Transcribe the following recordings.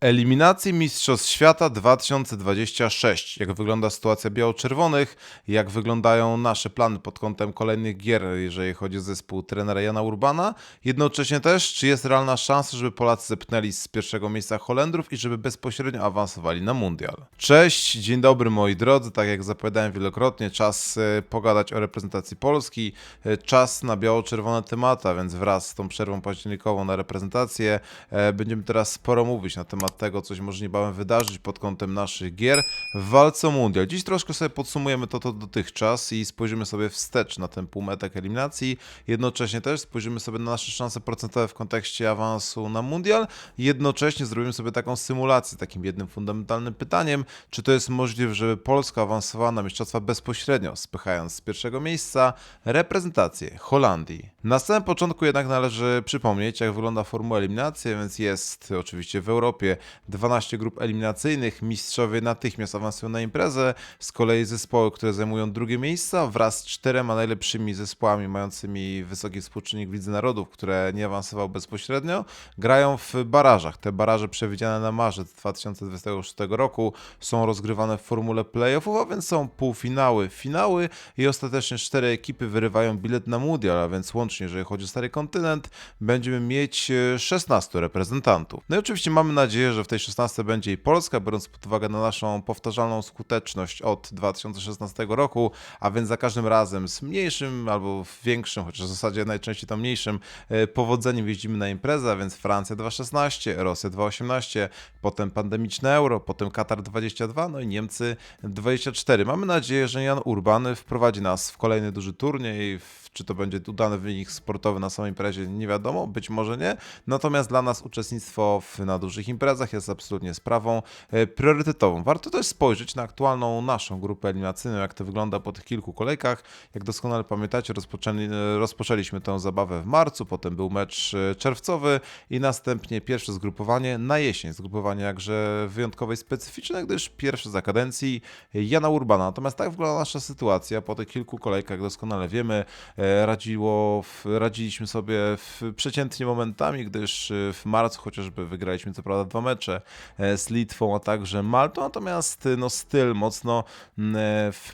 Eliminacji Mistrzostw Świata 2026. Jak wygląda sytuacja biało-czerwonych, jak wyglądają nasze plany pod kątem kolejnych gier, jeżeli chodzi o zespół trenera Jana Urbana. Jednocześnie też, czy jest realna szansa, żeby Polacy zepchnęli z pierwszego miejsca Holendrów i żeby bezpośrednio awansowali na Mundial. Cześć, dzień dobry moi drodzy. Tak jak zapowiadałem wielokrotnie, czas e, pogadać o reprezentacji Polski, e, czas na biało-czerwone tematy, a więc wraz z tą przerwą październikową na reprezentację e, będziemy teraz sporo mówić na temat tego, co się może niebawem wydarzyć pod kątem naszych gier w walce o mundial. Dziś troszkę sobie podsumujemy to, to dotychczas i spojrzymy sobie wstecz na ten półmetek eliminacji. Jednocześnie też spojrzymy sobie na nasze szanse procentowe w kontekście awansu na mundial. Jednocześnie zrobimy sobie taką symulację, takim jednym fundamentalnym pytaniem, czy to jest możliwe, żeby Polska awansowała na mistrzostwa bezpośrednio, spychając z pierwszego miejsca reprezentację Holandii. Na samym początku jednak należy przypomnieć, jak wygląda formuła eliminacji, więc jest oczywiście w Europie 12 grup eliminacyjnych, mistrzowie natychmiast awansują na imprezę, z kolei zespoły, które zajmują drugie miejsca wraz z czterema najlepszymi zespołami mającymi wysoki współczynnik w Lidze Narodów, które nie awansowały bezpośrednio, grają w barażach. Te baraże przewidziane na marzec 2026 roku są rozgrywane w formule playoffów, a więc są półfinały, finały i ostatecznie cztery ekipy wyrywają bilet na mundial, a więc łącznie, jeżeli chodzi o stary kontynent, będziemy mieć e, 16 reprezentantów. No i oczywiście mamy nadzieję, że w tej 16 będzie i Polska, biorąc pod uwagę na naszą powtarzalną skuteczność od 2016 roku, a więc za każdym razem z mniejszym albo większym, chociaż w zasadzie najczęściej tam mniejszym e, powodzeniem jeździmy na imprezę, a więc Francja 2.16, Rosja 2.18, potem pandemiczne Euro, potem Katar 22, no i Niemcy 24. Mamy nadzieję, że Jan Urban wprowadzi nas w kolejny duży turniej, w czy to będzie udany wynik sportowy na samej imprezie, nie wiadomo, być może nie. Natomiast dla nas uczestnictwo w, na dużych imprezach jest absolutnie sprawą e, priorytetową. Warto też spojrzeć na aktualną naszą grupę eliminacyjną, jak to wygląda po tych kilku kolejkach. Jak doskonale pamiętacie, rozpoczęli, e, rozpoczęliśmy tę zabawę w marcu, potem był mecz e, czerwcowy i następnie pierwsze zgrupowanie na jesień. Zgrupowanie jakże wyjątkowe i specyficzne, gdyż pierwsze za kadencji Jana Urbana. Natomiast tak wygląda nasza sytuacja po tych kilku kolejkach, jak doskonale wiemy. E, radziło, w, radziliśmy sobie w przeciętnie momentami, gdyż e, w marcu chociażby wygraliśmy co prawda dwa mecze e, z Litwą, a także Maltą, natomiast no, styl mocno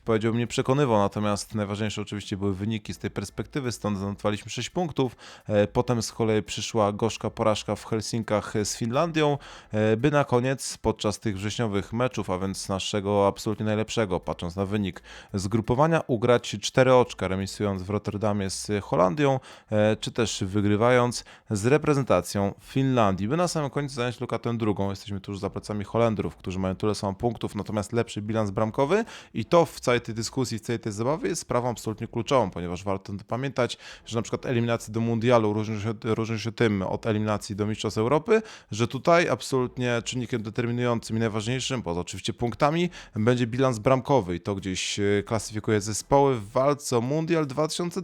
powiedziałbym nie przekonywał, natomiast najważniejsze oczywiście były wyniki z tej perspektywy, stąd zanotowaliśmy 6 punktów, potem z kolei przyszła gorzka porażka w Helsinkach z Finlandią, by na koniec podczas tych wrześniowych meczów, a więc naszego absolutnie najlepszego, patrząc na wynik zgrupowania, ugrać cztery oczka, remisując w Rotterdamie z Holandią, e, czy też wygrywając z reprezentacją Finlandii, by na samym końcu zająć lokatę drugą. Jesteśmy tuż za plecami Holendrów, którzy mają tyle samo punktów, natomiast lepszy bilans bramkowy i to w całej tej dyskusji, w całej tej zabawie jest sprawą absolutnie kluczową, ponieważ warto pamiętać, że na przykład eliminacja do mundialu różni się, różni się tym od eliminacji do Mistrzostw Europy, że tutaj absolutnie czynnikiem determinującym i najważniejszym, poza oczywiście punktami, będzie bilans bramkowy i to gdzieś e, klasyfikuje zespoły w walce o mundial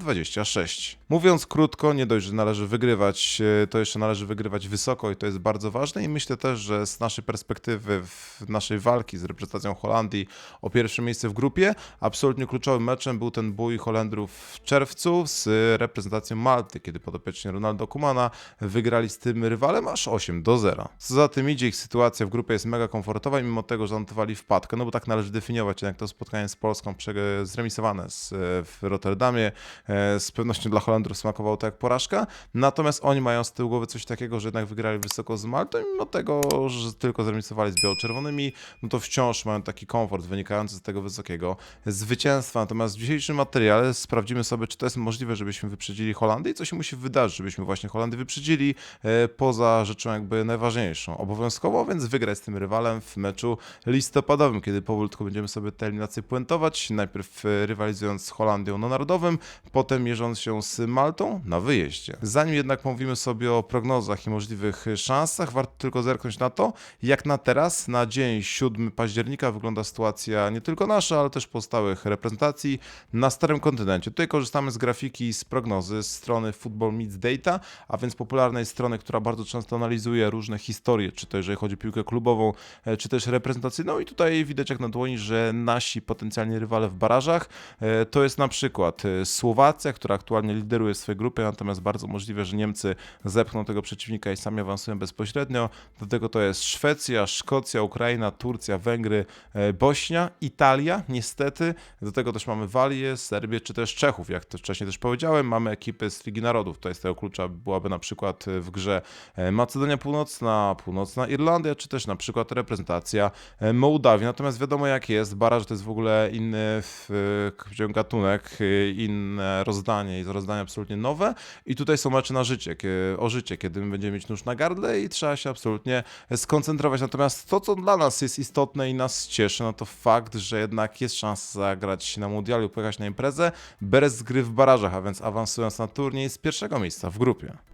2026. Mówiąc krótko, nie dość, że należy wygrywać, e, to jeszcze należy wygrywać wysoko i to jest bardzo ważne i myślę też, że z naszej perspektywy, w naszej walki z reprezentacją Holandii o pierwsze miejsce w grupie, absolutnie kluczowym meczem był ten bój Holendrów w czerwcu z reprezentacją Malty, kiedy podopieczni Ronaldo Kumana wygrali z tym rywalem aż 8 do 0. Co za tym idzie, ich sytuacja w grupie jest mega komfortowa i mimo tego, że zanotowali wpadkę, no bo tak należy definiować jednak to spotkanie z Polską zremisowane z, w Rotterdamie, e, z pewnością dla Holendrów smakowało to jak porażka, natomiast oni mają z tyłu głowy coś takiego, że jednak wygrali wysoko z Maltą mimo tego, że tylko zremisowali z biało-czerwonymi, no to wciąż mają taki komfort wynikający z tego wysokiego zwycięstwa. Natomiast w dzisiejszym materiale sprawdzimy sobie, czy to jest możliwe, żebyśmy wyprzedzili Holandię i co się musi wydarzyć, żebyśmy właśnie Holandię wyprzedzili e, poza rzeczą jakby najważniejszą. Obowiązkowo więc wygrać z tym rywalem w meczu listopadowym, kiedy powolutku będziemy sobie te eliminacje puentować, najpierw e, rywalizując z Holandią na narodowym, potem mierząc się z Maltą na wyjeździe. Zanim jednak mówimy sobie o prognozach i możliwych szansach, warto tylko zerknąć na to, jak na teraz, na dzień 7 października wygląda sytuacja nie tylko nasza, ale też pozostałych reprezentacji na Starym Kontynencie. Tutaj korzystamy z grafiki z prognozy z strony Football Meets Data, a więc popularnej strony, która bardzo często analizuje różne historie, czy to jeżeli chodzi o piłkę klubową, e, czy też reprezentacyjną i tutaj widać jak na dłoni, że nasi potencjalni rywale w barażach e, to jest na przykład e, Słowacja, Która aktualnie lideruje swojej grupie, natomiast bardzo możliwe, że Niemcy zepchną tego przeciwnika i sami awansują bezpośrednio. Do tego to jest Szwecja, Szkocja, Ukraina, Turcja, Węgry, e, Bośnia, Italia, niestety. Do tego też mamy Walię, Serbię czy też Czechów. Jak to wcześniej też powiedziałem, mamy ekipy z Ligi Narodów. Tutaj z tego klucza byłaby na przykład w grze e, Macedonia Północna, Północna Irlandia, czy też na przykład reprezentacja e, Mołdawii. Natomiast wiadomo jak jest, baraż to jest w ogóle inny w, gatunek, e, inne rozdanie i to rozdanie absolutnie nowe i tutaj są mecze na życie, o życie, kiedy my będziemy mieć nóż na gardle i trzeba się absolutnie skoncentrować. Natomiast to, co dla nas jest istotne i nas cieszy, no to fakt, że jednak jest szansa zagrać na mundialu, pojechać na imprezę bez gry w barażach, a więc awansując na turniej z pierwszego miejsca w grupie.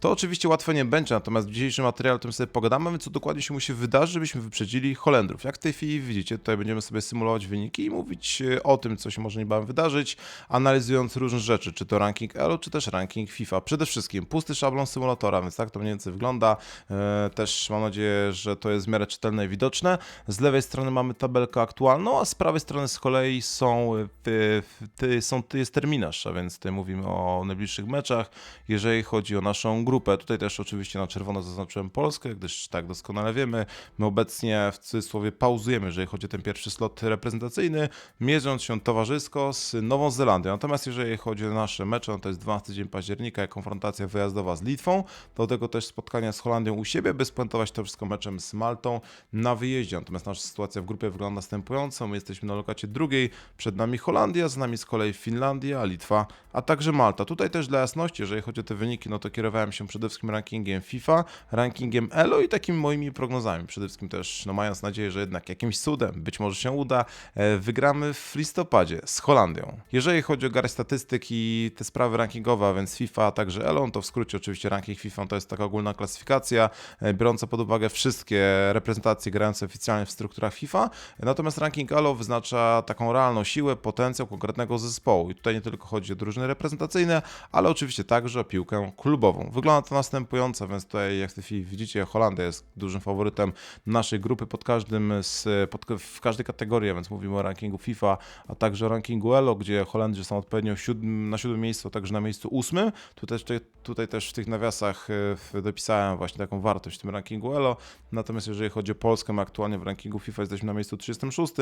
To oczywiście łatwe nie będzie, natomiast w dzisiejszym materiale tym sobie pogadamy, co dokładnie się musi wydarzyć, żebyśmy wyprzedzili Holendrów. Jak w tej chwili widzicie, tutaj będziemy sobie symulować wyniki i mówić e, o tym, co się może niebawem wydarzyć, analizując różne rzeczy, czy to ranking ELO, czy też ranking FIFA. Przede wszystkim pusty szablon symulatora, więc tak to mniej więcej wygląda. E, Też mam nadzieję, że to jest w miarę czytelne i widoczne. Z lewej strony mamy tabelkę aktualną, a z prawej strony z kolei są, e, są jest terminarz, a więc tutaj mówimy o najbliższych meczach, jeżeli chodzi o naszą grupę. Tutaj też oczywiście na czerwono zaznaczyłem Polskę, gdyż tak doskonale wiemy, my obecnie w cudzysłowie pauzujemy, jeżeli chodzi o ten pierwszy slot reprezentacyjny, mierząc się towarzysko z Nową Zelandią. Natomiast jeżeli chodzi o nasze mecze, no to jest 12 dzień października, konfrontacja wyjazdowa z Litwą, do tego też spotkania z Holandią u siebie, by spuentować to wszystko meczem z Maltą na wyjeździe. Natomiast nasza sytuacja w grupie wygląda następująco. My jesteśmy na lokacie drugiej, przed nami Holandia, z nami z kolei Finlandia, Litwa, a także Malta. Tutaj też dla jasności, jeżeli chodzi o te wyniki, no to kierowałem się przede wszystkim rankingiem FIFA, rankingiem ELO i takimi moimi prognozami. Przede wszystkim też, no mając nadzieję, że jednak jakimś cudem, być może się uda, e, wygramy w listopadzie z Holandią. Jeżeli chodzi o garść statystyk i te sprawy rankingowe, a więc FIFA, a także ELO, no to w skrócie oczywiście ranking FIFA to jest taka ogólna klasyfikacja, e, biorąca pod uwagę wszystkie reprezentacje grające oficjalnie w strukturach FIFA, natomiast ranking ELO wyznacza taką realną siłę, potencjał konkretnego zespołu. I tutaj nie tylko chodzi o drużyny reprezentacyjne, ale oczywiście także o piłkę klubową. Wygląda to następująco, więc tutaj jak w tej chwili widzicie, Holandia jest dużym faworytem naszej grupy pod każdym z, pod, w każdej kategorii, więc mówimy o rankingu FIFA, a także rankingu ELO, gdzie Holendrzy są odpowiednio siódm, na siódmym miejscu, także na miejscu ósmym. Tutaj, tutaj, tutaj też w tych nawiasach e, dopisałem właśnie taką wartość w tym rankingu ELO. Natomiast jeżeli chodzi o Polskę, my aktualnie w rankingu FIFA jesteśmy na miejscu 36.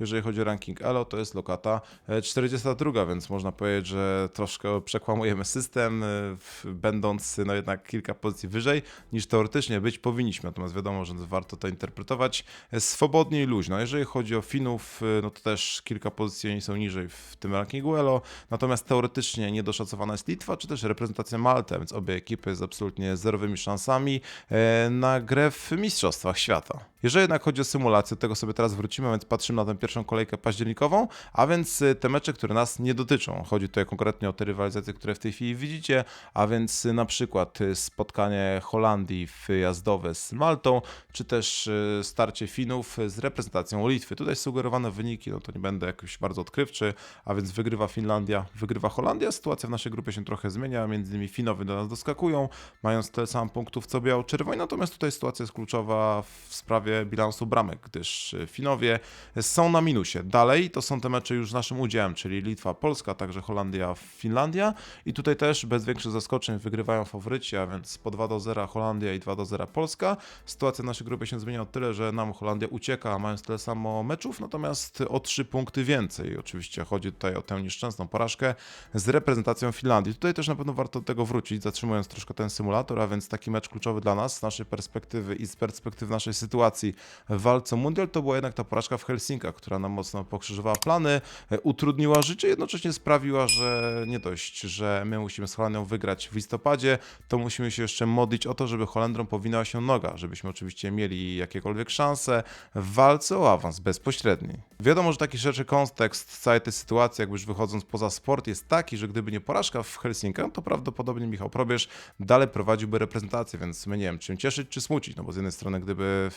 Jeżeli chodzi o ranking ELO, to jest lokata e, 42, więc można powiedzieć, że troszkę przekłamujemy system, e, będąc jednak kilka pozycji wyżej niż teoretycznie być powinniśmy. Natomiast wiadomo, że warto to interpretować e, swobodnie i luźno. Jeżeli chodzi o Finów, e, no to też kilka pozycji oni są niżej w tym rankingu ELO, natomiast teoretycznie niedoszacowana jest Litwa, czy też reprezentacja Malty, a więc obie ekipy z absolutnie zerowymi szansami e, na grę w Mistrzostwach Świata. Jeżeli jednak chodzi o symulację, do tego sobie teraz wrócimy, więc patrzymy na tę pierwszą kolejkę październikową, a więc te mecze, które nas nie dotyczą. Chodzi tutaj konkretnie o te rywalizacje, które w tej chwili widzicie, a więc na przykład y, spotkanie Holandii wyjazdowe z Maltą, czy też y, starcie Finów z reprezentacją Litwy. Tutaj sugerowane wyniki, no to nie będę jakoś bardzo odkrywczy, a więc wygrywa Finlandia, wygrywa Holandia. Sytuacja w naszej grupie się trochę zmienia, między innymi Finowie do nas doskakują, mając tyle samo punktów co biało-czerwoni, natomiast tutaj sytuacja jest kluczowa w sprawie bilansu bramek, gdyż y, Finowie są na minusie. Dalej to są te mecze już z naszym udziałem, czyli Litwa, Polska, także Holandia, Finlandia i tutaj też bez większych zaskoczeń wygrywają faworyci, a więc po 2 do 0 Holandia i 2 do 0 Polska. Sytuacja naszej grupie się zmienia o tyle, że nam Holandia ucieka, mając tyle samo meczów, natomiast o 3 punkty więcej. Oczywiście chodzi tutaj o tę nieszczęsną porażkę z reprezentacją Finlandii. Tutaj też na pewno warto do tego wrócić, zatrzymując troszkę ten symulator, a więc taki mecz kluczowy dla nas, z naszej perspektywy i z perspektywy naszej sytuacji w walce mundial, to była jednak ta porażka w Helsinkach, która nam mocno pokrzyżowała plany, e, utrudniła życie, jednocześnie sprawiła, że nie dość, że my musimy z Holandią wygrać w listopadzie, to musimy się jeszcze modlić o to, żeby Holendrom powinęła się noga, żebyśmy oczywiście mieli jakiekolwiek szanse w walce o awans bezpośredni. Wiadomo, że taki szerszy kontekst całej tej sytuacji, jakby już wychodząc poza sport, jest taki, że gdyby nie porażka w Helsinkach, to prawdopodobnie Michał Probierz dalej prowadziłby reprezentację, więc my nie wiem, czym cieszyć, czy smucić, no bo z jednej strony, gdyby,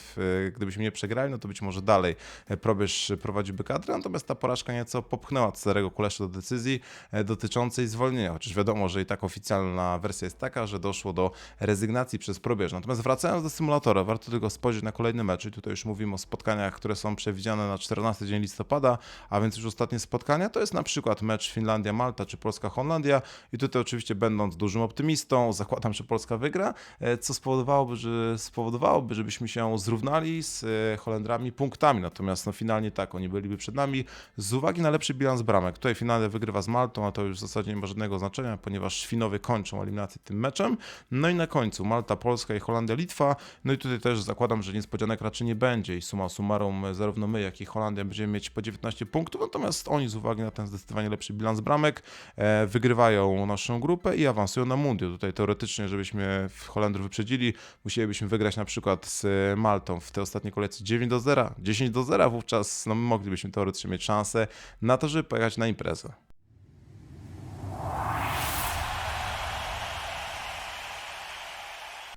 gdybyśmy nie przegrali, no to być może dalej Probierz prowadziłby kadrę, natomiast ta porażka nieco popchnęła Cezarego Kulesza do decyzji e, dotyczącej zwolnienia, chociaż wiadomo, że i tak oficjalna wersja jest taka, że doszło do rezygnacji przez probierz. Natomiast wracając do symulatora, warto tylko spojrzeć na kolejny mecz. I tutaj już mówimy o spotkaniach, które są przewidziane na 14 dzień listopada, a więc już ostatnie spotkania. To jest na przykład mecz Finlandia-Malta czy Polska-Holandia. I tutaj oczywiście będąc dużym optymistą, zakładam, że Polska wygra, e, co spowodowałoby, że, spowodowałoby żebyśmy się zrównali z e, Holendrami punktami. Natomiast no, finalnie tak, oni byliby przed nami z uwagi na lepszy bilans bramek. Tutaj finalnie wygrywa z Maltą, a to już w zasadzie nie ma żadnego znaczenia, ponieważ Świnowie kończą eliminację tym meczem. No i na końcu Malta, Polska i Holandia, Litwa. No i tutaj też zakładam, że niespodzianek raczej nie będzie i suma summarum zarówno my, jak i Holandia będziemy mieć po 19 punktów, natomiast oni z uwagi na ten zdecydowanie lepszy bilans bramek e, wygrywają naszą grupę i awansują na mundial. Tutaj teoretycznie, żebyśmy Holendrów wyprzedzili, musielibyśmy wygrać na przykład z Maltą w tej ostatniej kolejce 9 do 0, 10 do 0, wówczas no, moglibyśmy teoretycznie mieć szansę na to, żeby pojechać na imprezę.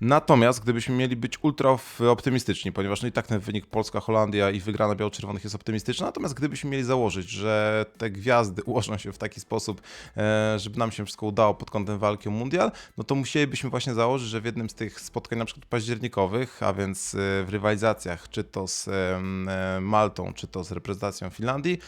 Natomiast gdybyśmy mieli być ultra optymistyczni, ponieważ no i tak ten wynik Polska-Holandia i wygrana biało-czerwonych jest optymistyczna, natomiast gdybyśmy mieli założyć, że te gwiazdy ułożą się w taki sposób, e, żeby nam się wszystko udało pod kątem walki o mundial, no to musielibyśmy właśnie założyć, że w jednym z tych spotkań na przykład październikowych, a więc e, w rywalizacjach, czy to z e, Maltą, czy to z reprezentacją Finlandii,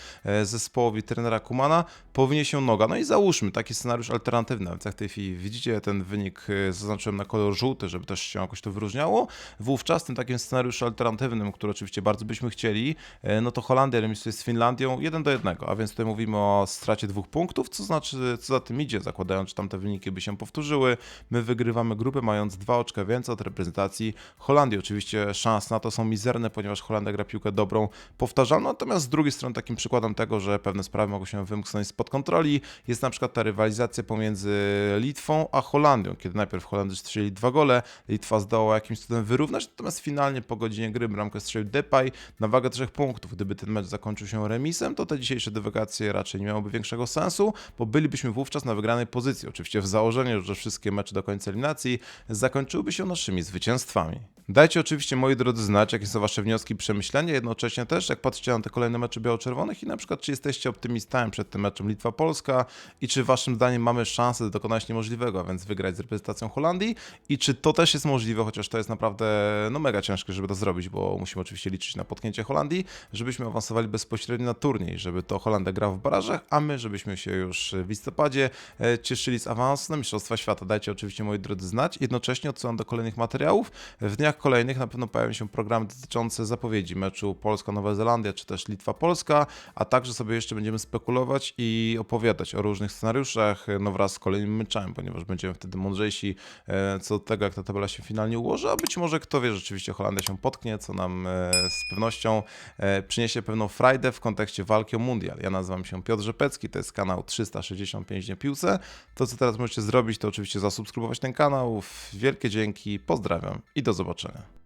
zespołowi trenera Kumana powinien się noga. No i załóżmy taki scenariusz alternatywny, więc jak w tej chwili widzicie ten wynik zaznaczyłem na kolor żółty, żeby też się jakoś to wyróżniało. Wówczas tym takim scenariuszem alternatywnym, który oczywiście bardzo byśmy chcieli, e, no to Holandia remisuje z Finlandią 1 do 1, a więc tutaj mówimy o stracie dwóch punktów, co znaczy, co za tym idzie, zakładając, że tamte wyniki by się powtórzyły. My wygrywamy grupę mając dwa oczka więcej od reprezentacji Holandii. Oczywiście szanse na to są mizerne, ponieważ Holandia gra piłkę dobrą, powtarzalną, natomiast z drugiej strony takim przykładem tego, że pewne sprawy mogą się wymknąć spod kontroli, jest na przykład ta rywalizacja pomiędzy Litwą a Holandią, kiedy najpierw Holendy strzeli dwa gole, Litwa zdołała jakimś cudem wyrównać, natomiast finalnie po godzinie gry bramkę strzelił Depay na wagę trzech punktów. Gdyby ten mecz zakończył się remisem, to te dzisiejsze dywagacje raczej nie miałyby większego sensu, bo bylibyśmy wówczas na wygranej pozycji. Oczywiście w założeniu, że wszystkie mecze do końca eliminacji zakończyłyby się naszymi zwycięstwami. Dajcie oczywiście, moi drodzy, znać, jakie są wasze wnioski, przemyślenia, jednocześnie też, jak patrzycie na te kolejne mecze biało-czerwonych i na przykład, czy jesteście optymistami przed tym meczem Litwa-Polska i czy waszym zdaniem mamy szansę dokonać niemożliwego, a więc wygrać z reprezentacją Holandii i czy to też jest możliwe, chociaż to jest naprawdę no mega ciężkie, żeby to zrobić, bo musimy oczywiście liczyć na potknięcie Holandii, żebyśmy awansowali bezpośrednio na turniej, żeby to Holandia grała w barażach, a my, żebyśmy się już w listopadzie e, cieszyli z awansu na Mistrzostwa Świata. Dajcie oczywiście, moi drodzy, znać. Jednocześnie odsyłam do kolejnych materiałów. W dniach kolejnych na pewno pojawią się programy dotyczące zapowiedzi meczu Polska-Nowa Zelandia, czy też Litwa-Polska, a także sobie jeszcze będziemy spekulować i opowiadać o różnych scenariuszach, no wraz z kolejnym meczem, ponieważ będziemy wtedy mądrzejsi e, co do tego, jak ta tabela się finalnie ułoży, a być może, kto wie, rzeczywiście Holandia się potknie, co nam e, z pewnością e, przyniesie pewną frajdę w kontekście walki o mundial. Ja nazywam się Piotr Rzepecki, to jest kanał 365 Dni Piłce. To, co teraz możecie zrobić, to oczywiście zasubskrybować ten kanał. Wielkie dzięki, pozdrawiam i do zobaczenia.